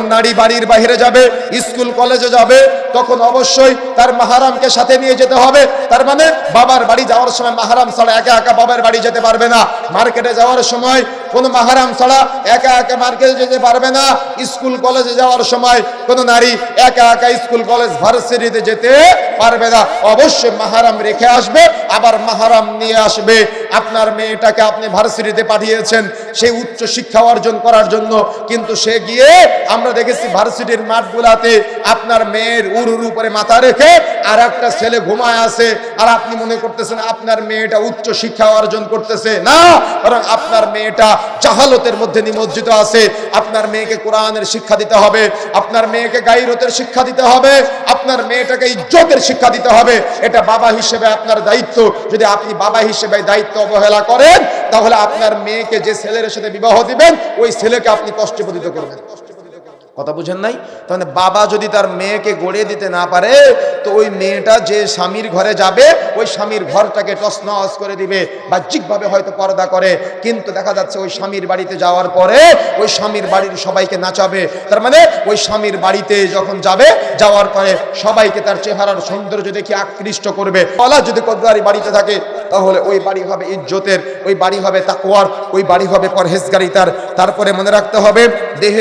যখন নারী বাড়ির বাইরে যাবে, স্কুল, কলেজে যাবে, তখন অবশ্যই তার মাহারামকে সাথে নিয়ে যেতে হবে। তার মানে বাবার বাড়ি যাওয়ার সময় মাহারাম ছাড়া একা একা বাবার বাড়ি যেতে পারবে না। মার্কেটে যাওয়ার সময় কোনো মাহারাম ছাড়া একা একা মার্কেটে যেতে পারবে না। স্কুল, কলেজে যাওয়ার সময় কোনো নারী একা একা স্কুল, কলেজ, ভার্সিটিতে যেতে পারবে না। অবশ্যই মাহারাম রেখে আসবে, আবার মাহারাম নিয়ে আসবে। আপনার মেয়েটাকে আপনি ভার্সিটিতে পাঠিয়েছেন সেই উচ্চ শিক্ষা অর্জন করার জন্য, কিন্তু সে গিয়ে আমরা দেখেছি ভার্সিটির মাঠগুলাতে আপনার মেয়ের উরুর উপরে মাথা রেখে আর একটা ছেলে ঘুমায় আছে, আর আপনি মনে করতেছেন আপনার মেয়েটা উচ্চ শিক্ষা অর্জন করতেছে। না, বরং আপনার মেয়েটা জাহালতের মধ্যে নিমজ্জিত আছে। আপনার মেয়েকে কোরআনের শিক্ষা দিতে হবে, আপনার মেয়েকে গাইরতের শিক্ষা দিতে হবে আপনার মেয়েটাকে ইজ্জতের শিক্ষা দিতে হবে। এটা বাবা হিসেবে আপনার দায়িত্ব। যদি আপনি বাবা হিসেবে দায়িত্ব অবহেলা করেন, তাহলে আপনার মেয়েকে যে ছেলের সাথে বিবাহ দিবেন, ওই ছেলেকে আপনি কষ্টে পতিত করবেন। কথা বুঝেন নাই? তাহলে বাবা যদি তার মেয়েকে গড়ে দিতে না পারে, তো ওই মেয়েটা যে স্বামীর ঘরে যাবে, ওই স্বামীর ঘরটাকে টসনস করে দিবে, বাহ্যিকভাবে হয়তো পর্দা করে, কিন্তু দেখা যাচ্ছে ওই স্বামীর বাড়িতে যাওয়ার পরে ওই স্বামীর বাড়ির সবাইকে নাচাবে। তার মানে ওই স্বামীর বাড়িতে যখন যাবে, যাওয়ার পরে সবাইকে তার চেহারার সৌন্দর্য দেখে আকৃষ্ট করবে। কলা যদি কদুয়ারি বাড়িতে থাকে, তাহলে ওই বাড়ি হবে ইজ্জতের, ওই বাড়ি হবে তাকওয়ার, ওই বাড়ি হবে পরহেজগারিতার তারপরে মনে রাখতে হবে, দেহের